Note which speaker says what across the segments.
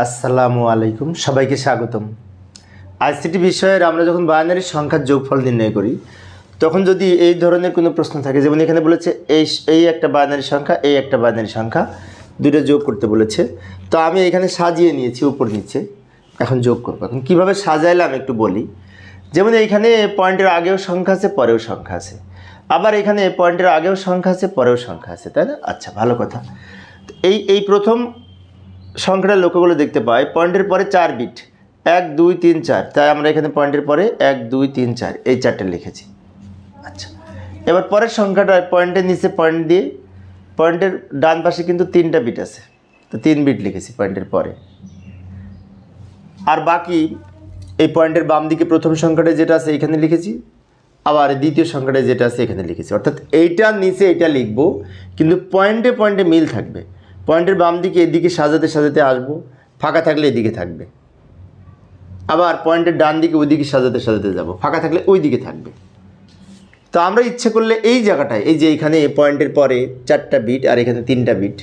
Speaker 1: আসসালামু আলাইকুম, সবাইকে স্বাগতম। আইসিটি বিষয়ের আমরা যখন বাইনারি সংখ্যার যোগফল নির্ণয় করি, তখন যদি এই ধরনের কোনো প্রশ্ন থাকে, যেমন এখানে বলেছে এই এই একটা বাইনারি সংখ্যা, এই একটা বাইনারি সংখ্যা দুটো যোগ করতে বলেছে, তো আমি এখানে সাজিয়ে নিয়েছি উপর নিচে, এখন যোগ করব। এখন কীভাবে সাজাইলাম একটু বলি। যেমন এইখানে পয়েন্টের আগেও সংখ্যা আছে, পরেও সংখ্যা আছে। আবার এখানে পয়েন্টের আগেও সংখ্যা আছে, পরেও সংখ্যা আছে, তাই না? আচ্ছা ভালো কথা। এই এই প্রথম সংখ্যাটা লক্ষ্যগুলো দেখতে পাই। পয়েন্টের পরে চার বিট এক, দুই, তিন, চার। তাই আমরা এখানে পয়েন্টের পরে এক, দুই, তিন, চার এই চারটে লিখেছি। আচ্ছা। এবার পরের সংখ্যাটা পয়েন্টের নিচে পয়েন্ট দিয়ে, পয়েন্টের ডান পাশে কিন্তু তিনটা বিট আছে। তো তিন বিট লিখেছি পয়েন্টের পরে। আর বাকি এই পয়েন্টের বাম দিকে প্রথম সংখ্যাটা যেটা আছে এখানে লিখেছি, আবার দ্বিতীয় সংখ্যাটা যেটা আছে এখানে লিখেছি। অর্থাৎ এইটার নিচে এটা লিখব, কিন্তু পয়েন্টে পয়েন্টে মিল থাকবে। পয়েন্টের বাম দিকে, এদিকে সাজাতে সাজাতে আসব, ফাঁকা থাকলে এদিকে থাকবে। আবার পয়েন্টের ডান দিকে, ওইদিকে সাজাতে সাজাতে যাব, ফাঁকা থাকলে ওই দিকে থাকবে। তো আমরা ইচ্ছে করলে এই জায়গাটায়, এই যে এখানে পয়েন্টের পরে চারটা বিট আর এখানে তিনটা বিট,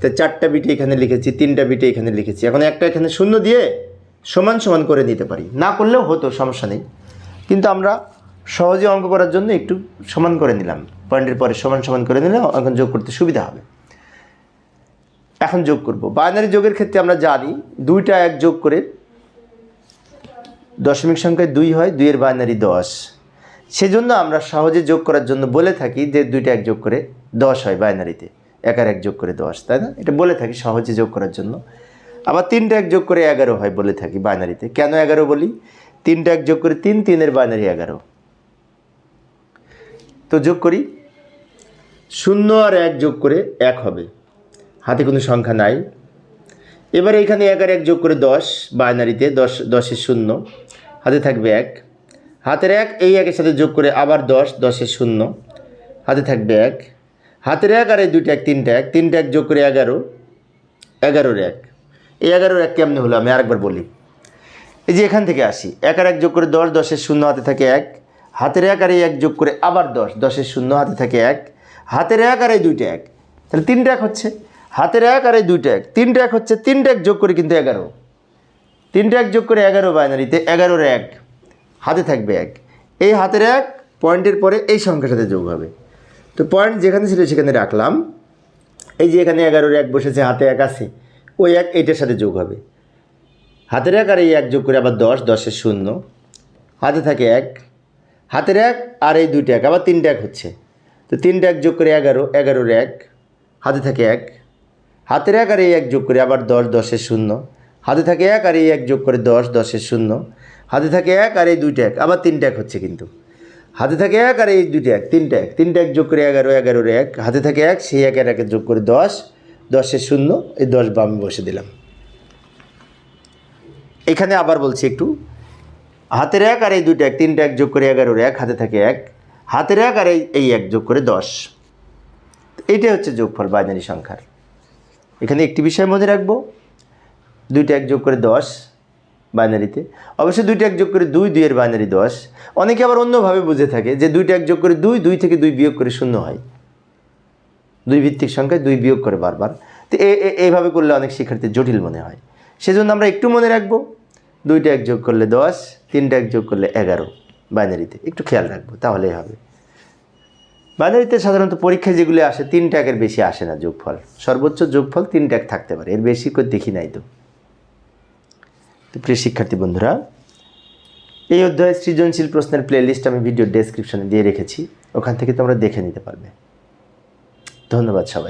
Speaker 1: তো চারটা বিটে এখানে লিখেছি, তিনটা বিটে এখানে লিখেছি। এখন একটা এখানে শূন্য দিয়ে সমান সমান করে নিতে পারি। না করলেও হতো, সমস্যা নেই। কিন্তু আমরা সহজে অঙ্ক করার জন্য একটু সমান করে নিলাম। পয়েন্টের পরে সমান সমান করে নিলে এখন যোগ করতে সুবিধা হবে। এখন যোগ করব। বাইনারি যোগের ক্ষেত্রে আমরা জানি দুইটা এক যোগ করে দশমিক সংখ্যায় দুই হয়, দুইয়ের বাইনারি দশ। সেজন্য আমরা সহজে যোগ করার জন্য বলে থাকি যে দুইটা এক যোগ করে দশ হয় বাইনারিতে। একার এক যোগ করে দশ, তাই না? এটা বলে থাকি সহজে যোগ করার জন্য। আবার তিনটা এক যোগ করে এগারো হয় বলে থাকি বাইনারিতে। কেন এগারো বলি? তিনটা এক যোগ করে তিন, তিনের বাইনারি এগারো। তো যোগ করি। শূন্য আর এক যোগ করে এক হবে। হাতে কোনো সংখ্যা নাই। এবার এখানে এগারো এক যোগ করে দশ, বাইনারিতে দশ দশের শূন্য, হাতে থাকবে এক। হাতের এক, এই একের সাথে যোগ করে আবার দশ দশের শূন্য, হাতে থাকবে এক। হাতের এক আর এই দুইটা এক, তিনটা এক তিনটা এক যোগ করে এগারো, এগারোর এক। এই এগারোর এক কেমনে হলো? আমি আরেকবার বলি। এই যে এখান থেকে আসি, এক আর এক যোগ করে দশ দশের শূন্য, হাতে থাকে এক। হাতের এক আর এই এক যোগ করে আবার দশ দশের শূন্য, হাতে থাকে এক। হাতের এক আর এই দুইটা এক। তাহলে তিনটা এক হচ্ছে। হাতের এক আর এই দুইটা এক। তিনটা এক হচ্ছে তিনটা এক যোগ করে কিন্তু এগারো। তিনটা এক যোগ করে এগারো বাইনারিতে এগারোর এক। হাতে থাকবে এক। এই হাতের এক পয়েন্টের পরে এই সংখ্যার সাথে যোগ হবে। তো পয়েন্ট যেখানে ছিল সেখানে রাখলাম। এই যে এখানে এগারোর এক বসেছে, হাতে এক আছে। ওই এক এইটার সাথে যোগ হবে। হাতের এক আর এই এক যোগ করে আবার দশ, দশের শূন্য। হাতে থাকে এক। হাতের এক আর এই দুইটা এক, আবার তিনটা এক হচ্ছে। তো তিনটা এক যোগ করে এগারো, এগারোর এক। হাতে থাকে এক। হাতের এক আর এই এক যোগ করে আবার দশ দশের শূন্য। হাতে থাকে এক আর এই এক যোগ করে দশ দশের শূন্য। হাতে থাকে এক আর এই দুইটা এক, আবার তিনটা এক হচ্ছে কিন্তু। হাতে থাকে এক আর এই দুইটা এক, তিনটা এক তিনটা এক যোগ করে এগারো, এগারোর এক। হাতে থাকে এক, সেই একের একে যোগ করে দশ দশের শূন্য, এই দশ বামে বসে দিলাম। এখানে আবার বলছি একটু। হাতের এক আর এই দুইটা এক, তিনটা এক যোগ করে এগারোর এক, হাতে থাকে এক। হাতের এক আর এই এই এক যোগ করে দশ। এইটাই হচ্ছে যোগফল, বাইনারি সংখ্যার। এখানে একটি বিষয় মনে রাখব। দুইটা এক যোগ করে দশ বাইনারিতে। অবশ্যই দুইটা এক যোগ করে দুই, দুইয়ের বাইনারি দশ। অনেকে আবার অন্যভাবে বুঝে থাকে যে দুইটা এক যোগ করে দুই দুই থেকে দুই বিয়োগ করে শূন্য হয়। দুই ভিত্তিক সংখ্যায় দুই বিয়োগ করে বারবার। তো এইভাবে করলে অনেক শিক্ষার্থীর জটিল মনে হয়। সেজন্য আমরা একটু মনে রাখব, দুইটা এক যোগ করলে দশ, তিনটা এক যোগ করলে এগারো বাইনারিতে। একটু খেয়াল রাখব, তাহলেই হবে। বাইনারিতে সাধারণত পরীক্ষায় যেগুলি আসে, তিন ট্যাগের বেশি আসে না যোগফল। সর্বোচ্চ যোগফল তিন ট্যাগ থাকতে পারে, এর বেশি করে দেখি নাই তো। প্রিয় শিক্ষার্থী বন্ধুরা, এই অধ্যায়ে সৃজনশীল প্রশ্নের প্লেলিস্ট আমি ভিডিও ডেসক্রিপশনে দিয়ে রেখেছি, ওখান থেকে তোমরা দেখে নিতে পারবে। ধন্যবাদ সবাই